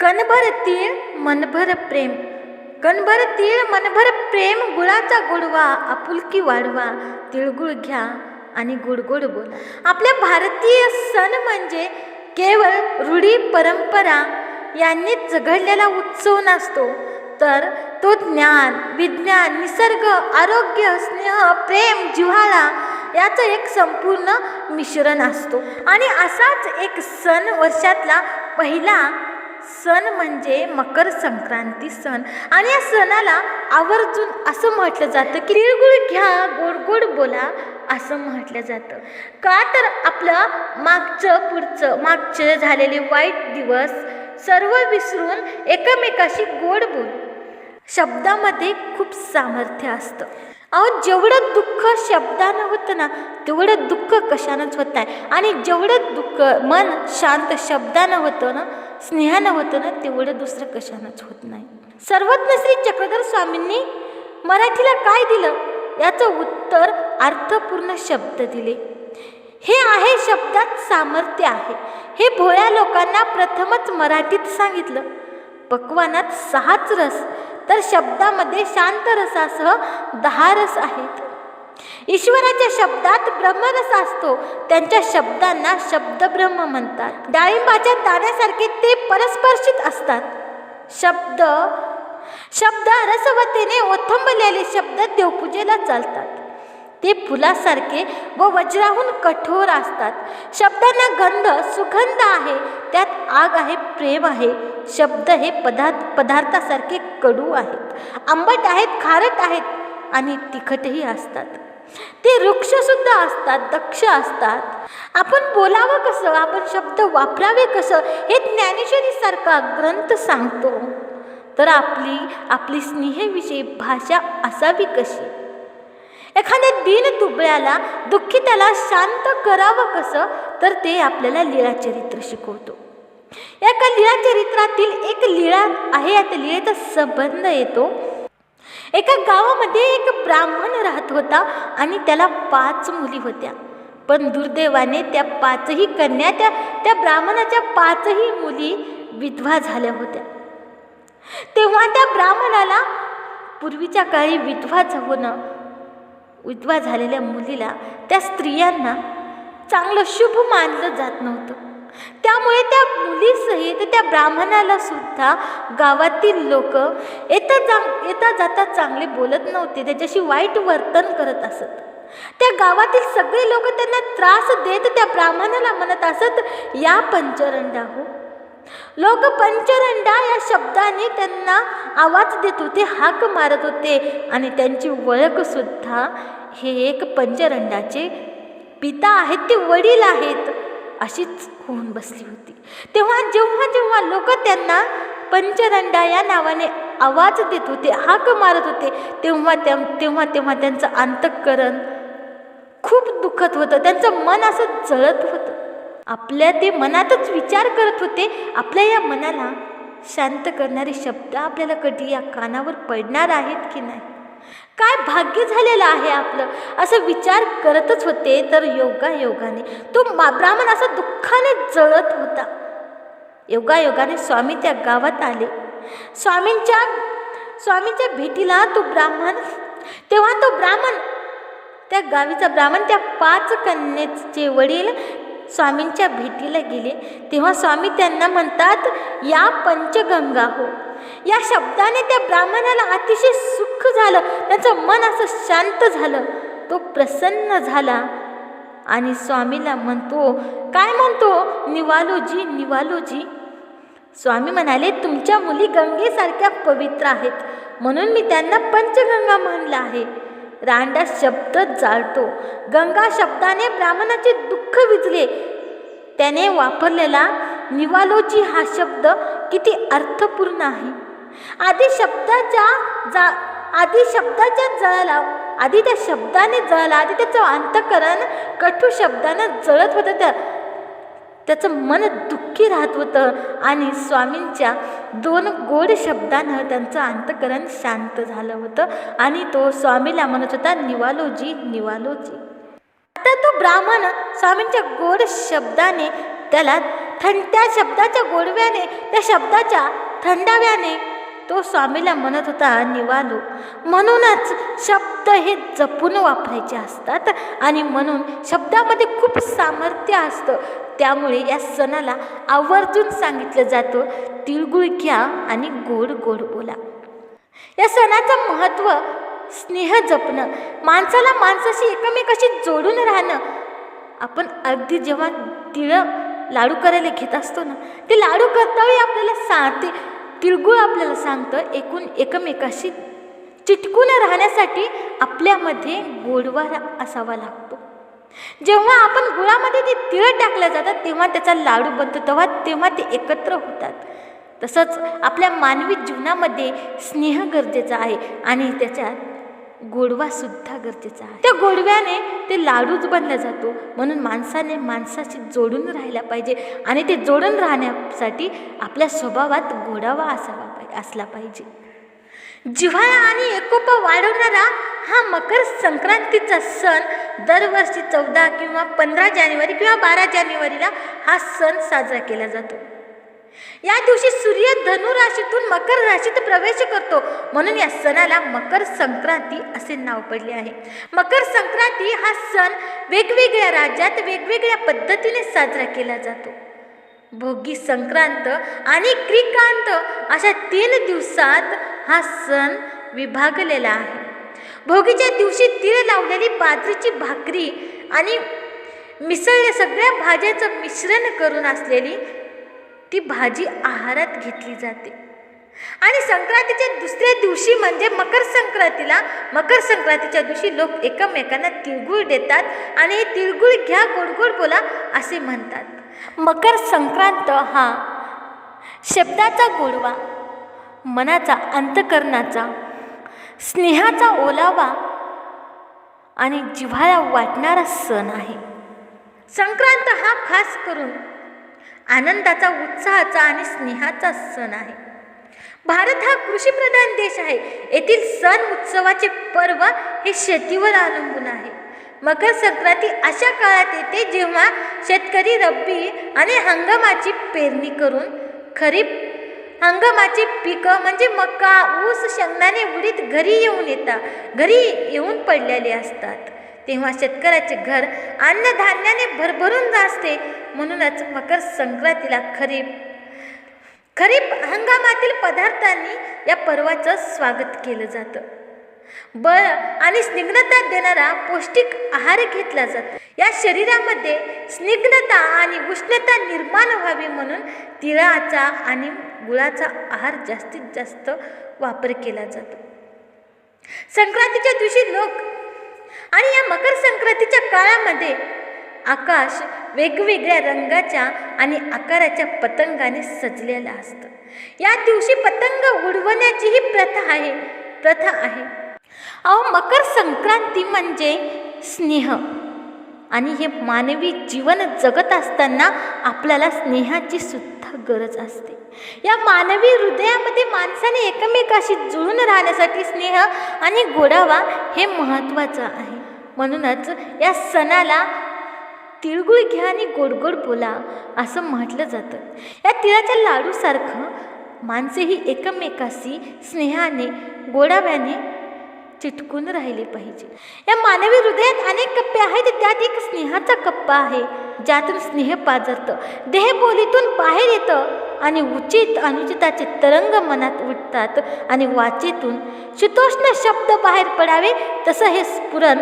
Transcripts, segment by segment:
कणभर तीळ मनभर प्रेम. कणभर तीळ मनभर प्रेम गुळाचा गोडवा आपुलकी वाढवा तिळगुळ घ्या आणि गुडगुड बोल. आपले आपल्या भारतीय सण म्हणजे केवळ रूढी परंपरा यांनीच झघडलेला उत्सव नसतो तर तो ज्ञान विज्ञान निसर्ग आरोग्य स्नेह प्रेम जिव्हाळा याचं एक संपूर्ण मिश्रण असतो. आणि असाच एक सण वर्षातला पहिला सण म्हणजे मकर संक्रांती सण. आणि या सणाला आवर्जून असं म्हटलं जातं की तिळगुळ घ्या गोड गोड बोला असं म्हटलं जातं. का तर आपलं मागचं पुढचं मागचे झालेले वाईट दिवस सर्व विसरून एकमेकाशी गोड बोल. शब्दामध्ये खूप सामर्थ्य असतं. अहो जेवढं दुःख शब्दानं होतं ना तेवढं दुःख कशानंच होत नाही. आणि जेवढं दुःख मन शांत शब्दानं होतं ना स्नेहानं होतं ना तेवढं दुसरं कशानंच होत नाही. सर्वज्ञ श्री चक्रधर स्वामींनी मराठीला काय दिलं? याचं उत्तर अर्थपूर्ण शब्द दिले. हे आहे शब्दात सामर्थ्य आहे. हे भोळ्या लोकांना प्रथमच मराठीत सांगितलं. पक्वानात सहाच रस. तर शब्दामध्ये शांत रसासह दहा रस आहेत. ईश्वराच्या शब्दात ब्रह्मरस असतो. त्यांच्या शब्दांना शब्दब्रह्म म्हणतात. डाळिंबाच्या दाण्यासारखे ते परस्पर्शित असतात. शब्द शब्द रसवतेने ओथंबलेले शब्द देवपूजेला चालतात. ते फुलासारखे व वज्राहून कठोर असतात. शब्दांना गंध सुगंध आहे. त्यात आग आहे प्रेम आहे. शब्द हे पदार्थ पदार्थासारखे कडू आहेत. आंबट आहेत खारट आहेत आणि तिखटही असतात. ते वृक्षसुद्धा असतात दक्ष असतात. आपण बोलावं कसं? आपण शब्द वापरावे कसं? हे ज्ञानेश्वरीसारखा ग्रंथ सांगतो. तर आपली आपली स्नेहविषयी भाषा असावी कशी? एखाद्या दीन दुबळ्याला दुःखी त्याला शांत करावं कसं तर ते आपल्याला लीळाचरित्र शिकवतो. एका लीळाचरित्रातील एक लीळा आहे या त्या लीळेचा संबंध येतो. एका गावामध्ये एक ब्राह्मण राहत होता आणि त्याला पाच मुली होत्या. पण दुर्दैवाने त्या पाचही कन्या त्या त्या ब्राह्मणाच्या पाचही मुली विधवा झाल्या होत्या. तेव्हा त्या ब्राह्मणाला पूर्वीच्या काळी विधवा होणं विधवा झालेल्या मुलीला त्या स्त्रियांना चांगलं शुभ मानलं जात नव्हतं. त्यामुळे त्या मुलीसहित त्या ब्राह्मणाला सुद्धा गावातील लोक येता जा येता जाता चांगले बोलत नव्हते. त्याच्याशी वाईट वर्तन करत असत. त्या गावातील सगळे लोक त्यांना त्रास देत त्या ब्राह्मणाला म्हणत असत या पंचरंडा हो लोक पंचरंडा या शब्दाने त्यांना आवाज देत होते हाक मारत होते. आणि त्यांची ओळखसुद्धा हे एक पंचरंडाचे पिता आहेत ते वडील आहेत अशीच होऊन बसली होती. तेव्हा जेव्हा जेव्हा लोक त्यांना पंचरंडा या नावाने आवाज देत होते हाक मारत होते तेव्हा त्या तेव्हा तेव्हा त्यांचं अंतःकरण खूप दुखत होतं. त्यांचं मन असं जळत होतं. आपल्या ते मनातच विचार करत होते. आपल्या या मनाला शांत करणारे शब्द आपल्याला कधी या कानावर पडणार आहेत की नाही? काय भाग्य झालेलं आहे आपलं? असं विचार करतच होते तर योगा योगाने तो मा ब्राह्मण असा दुःखाने जळत होता. योगा योगाने स्वामी त्या गावात आले. स्वामींच्या स्वामींच्या भेटीला तो ब्राह्मण तेव्हा तो ब्राह्मण त्या गावीचा ब्राह्मण त्या पाच कन्येचे वडील स्वामींच्या भेटीला गेले तेव्हा स्वामी त्यांना म्हणतात या पंचगंगा हो. या शब्दाने त्या ब्राह्मणाला अतिशय सुख झालं त्याचं मन असं शांत झालं तो प्रसन्न झाला. आणि स्वामीला म्हणतो काय म्हणतो? निवालोजी निवालोजी. स्वामी म्हणाले तुमच्या मुली गंगेसारख्या पवित्र आहेत म्हणून मी त्यांना पंचगंगा म्हणलं आहे. रांडा शब्द जाळतो. गंगा शब्दाने ब्राह्मणाचे दुःख विजले. त्याने वापरलेला निवालोची हा शब्द किती अर्थपूर्ण आहे. आधी शब्दाच्या जा आधी शब्दाच्या जळला आधी त्या शब्दाने जळला आधी त्याचं अंतकरण कठू शब्दानं जळत होतं. त्या त्याचं मन दुःखी राहत होतं आणि स्वामींच्या दोन गोड शब्दानं त्यांचं अंतकरण शांत झालं होतं आणि तो स्वामीला म्हणत होता निवालोजी निवालोजी. आता तो ब्राह्मण स्वामींच्या गोड शब्दाने त्याला थंड त्या शब्दाच्या गोडव्याने त्या शब्दाच्या थंडाव्याने तो स्वामीला म्हणत होता निवालो म्हणूनच शब्द हे जपून वापरायचे असतात आणि म्हणून शब्दामध्ये खूप सामर्थ्य असतं. त्यामुळे या सणाला आवर्जून सांगितलं जातं तिळगुळ घ्या आणि गोड गोड बोला. या सणाचं महत्त्व स्नेह जपणं माणसाला माणसाशी एकमेकाशी जोडून राहणं. आपण अगदी जेव्हा तिळ लाडू करायला घेत असतो ना ते लाडू करतावेळी आपल्याला सांगते तिळगुळ आपल्याला सांगतं एकूण एकमेकाशी चिटकून राहण्यासाठी आपल्यामध्ये गोडवा असावा लागतो. जेव्हा आपण गुळामध्ये ते तिळ टाकल्या जातात तेव्हा त्याचा लाडू बनतो तेव्हा तेव्हा ते एकत्र होतात. तसंच आपल्या मानवी जीवनामध्ये स्नेह गरजेचा आहे आणि त्याच्यात गोडवासुद्धा गरजेचा आहे. त्या गोडव्याने ते लाडूच बनला जातो. म्हणून माणसाने माणसाशी जोडून राहायला पाहिजे आणि ते जोडून राहण्यासाठी आपल्या स्वभावात गोडावा असावा पाहिजे असला पाहिजे. जिव्हाळा आणि एकोपा वाढवणारा हा मकर संक्रांतीचा सण दरवर्षी चौदा किंवा पंधरा जानेवारी किंवा बारा जानेवारीला हा सण साजरा केला जातो. या दिवशी सूर्य धनु राशीतून मकर राशीत प्रवेश करतो. म्हणून या सणाला मकर संक्रांती असे नाव पडले आहे. मकर संक्रांती हा सण वेगवेगळ्या राज्यात वेगवेगळ्या पद्धतीने साजरा केला जातो. भोगी संक्रांत आणि क्रिकांत अशा तीन दिवसात हा सण विभागलेला आहे. भोगीच्या दिवशी तीळ लावलेली बाजरीची भाकरी आणि मिसळल्या सगळ्या भाज्याचं मिश्रण करून असलेली ती भाजी आहारात घेतली जाते. आणि संक्रांतीच्या दुसऱ्या दिवशी म्हणजे मकर संक्रांतीला मकर संक्रांतीच्या दिवशी लोक एकमेकांना तिळगुळ देतात आणि हे तिळगुळ घ्या गोडगोड बोला असे म्हणतात. मकर संक्रांत हा शब्दाचा गोडवा मनाचा अंतकरणाचा स्नेहाचा ओलावा आणि जिव्हाळा वाटणारा सण आहे. संक्रांत हा खास करून आनंदाचा उत्साहाचा आणि स्नेहाचा सण आहे. भारत हा कृषीप्रधान देश आहे. येथील सण उत्सवाचे पर्व हे शेतीवर अवलंबून आहे. मकर संक्रांती अशा काळात येते जेव्हा शेतकरी रब्बी आणि हंगामाची पेरणी करून खरीप हंगामाची पिकं म्हणजे मका ऊस शेंगदाणे उडीत घरी येऊन येतात घरी येऊन पडलेले असतात. तेव्हा शेतकऱ्याचे घर अन्नधान्याने भरभरून असते म्हणूनच मकर संक्रांतीला खरीप खरीप हंगामातील पदार्थांनी या पर्वाचं स्वागत केलं जातं. बळ आणि स्निग्धता देणारा पौष्टिक आहार घेतला जातो. या शरीरामध्ये स्निग्धता आणि उष्णता निर्माण व्हावी म्हणून तिळाचा आणि गुळाचा आहार जास्तीत जास्त वापर केला जातो. संक्रांतीच्या दिवशी लोक आणि या मकर संक्रांतीच्या काळामध्ये आकाश वेगवेगळ्या रंगाच्या आणि आकाराच्या पतंगाने सजलेलं असतं. या दिवशी पतंग उडवण्याची ही प्रथा आहे प्रथा आहे. अहो मकर संक्रांती म्हणजे स्नेह. आणि हे मानवी जीवन जगत असताना आपल्याला स्नेहाची सुद्धा गरज असते. या मानवी हृदयामध्ये माणसाने एकमेकाशी जुळून राहण्यासाठी स्नेह आणि गोडावा हे महत्त्वाचं आहे. म्हणूनच या सणाला तिळगुळ घ्या आणि गोडगोड बोला असं म्हटलं जातं. या तिळाच्या लाडूसारखं माणसेही एकमेकाशी स्नेहाने गोडाव्याने चिटकून राहिले पाहिजे. या मानवी हृदयात अनेक कप्पे आहेत त्यात एक स्नेहाचा कप्पा आहे ज्यातून स्नेह पाजरतं. देहबोलीतून बाहेर येतं आणि उचित अनुचिताचे तरंग मनात उठतात आणि वाचेतून शीतोष्ण शब्द बाहेर पडावे तसं हे स्फुरण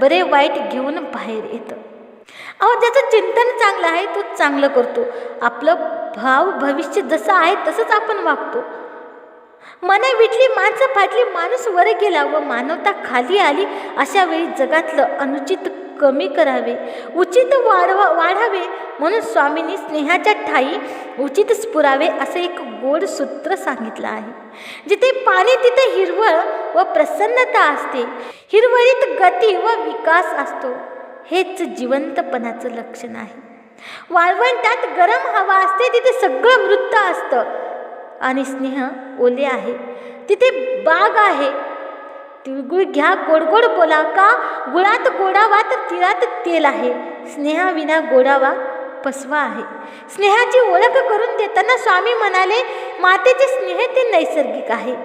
बरे वाईट घेऊन बाहेर येतं. अहो ज्याचं चिंतन चांगलं आहे तो चांगलं करतो. आपलं भाव भविष्य जसं आहे तसंच आपण वागतो. मने विटली माणसं फाटली माणूस वर गेला व मानवता खाली आली. अशा वेळी जगातलं अनुचित कमी करावे उचित वाढवा वाढावे. म्हणून स्वामींनी स्नेहाच्या ठाई उचित स्फुरावे असं एक गोड सूत्र सांगितलं आहे. जिथे पाणी तिथे हिरवळ व प्रसन्नता असते. हिरवळीत गती व विकास असतो. हेच जिवंतपणाचं लक्षण आहे. वाळवंटात गरम हवा असते तिथे सगळं वृत्त असतं. आणि स्नेह ओले आहे. तिथे बाग आहे. तिळगुळ घ्या गोडगोड बोला का? गुळात गोडावा तर तिळात तेल आहे. स्नेहाविना गोडावा फसवा आहे. स्नेहाची ओळख करून देताना स्वामी म्हणाले मातेचे स्नेह ते नैसर्गिक आहे.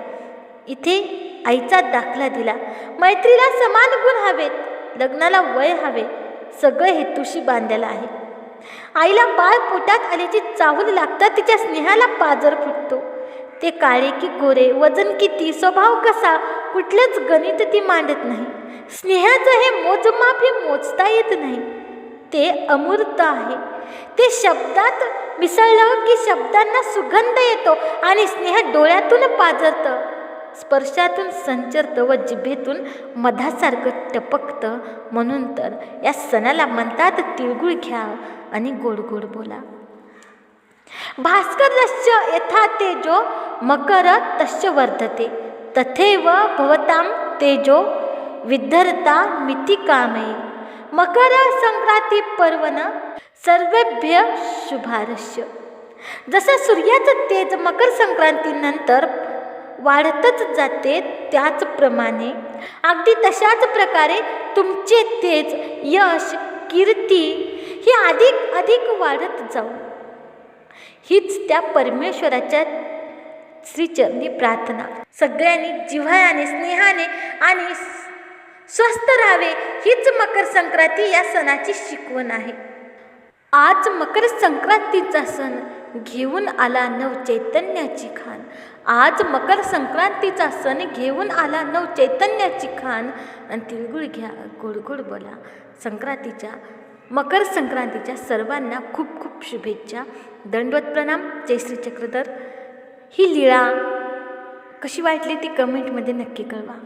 इथे आईचा दाखला दिला. मैत्रीला समान गुण हवेत. लग्नाला वय हवे. सगळं हेतूशी बांधलेलं आहे. आईला बाळ पोटात आल्याची चाहूल लागतात तिच्या स्नेहाला पाजर फुटतो. ते काळे की गोरे वजन किती स्वभाव कसा कुठलंच गणित ती मांडत नाही. स्नेहाचं हे मोजमाप हे मोजता येत नाही. ते अमूर्त आहे. ते शब्दात मिसळलं की शब्दांना सुगंध येतो आणि स्नेह डोळ्यातून पाजरतं. स्पर्शातून संचरतं व जिभेतून मधासारखं टपकतं. म्हणून तर या सणाला म्हणतात तिळगुळ घ्या आणि गोड गोड बोला. भास्करश्च यथा तेजो मकर तस्य वर्धते. तथैव भवतां तेजो विद्धरता मिती कामये. मकर संक्रांती पर्वन सर्वेभ्य शुभारस्य. जसं सूर्याचं तेज मकर संक्रांतीनंतर वाढतच जाते त्याचप्रमाणे. अगदी तशाच प्रकारे तुमचे तेज यश कीर्ती ही अधिक अधिक वाढत जाऊ. हीच त्या परमेश्वराच्या श्रीचरणी प्रार्थना. सगळ्यांनी जिव्हाळ्याने स्नेहाने आणि स्वस्थ राहावे हीच मकर संक्रांती या सणाची शिकवण आहे. आज मकर संक्रांतीचा सण घेऊन आला नव चैतन्याची खान. आज मकर संक्रांतीचा सण घेऊन आला नव चैतन्याची खान. आणि तिळगुळ घ्या गोड गोड बोला. संक्रांतीच्या मकर संक्रांतीच्या सर्वांना खूप खूप शुभेच्छा. दंडवत प्रणाम. जयश्री चक्रधर. ही लीळा कशी वाटली ती कमेंटमध्ये नक्की कळवा.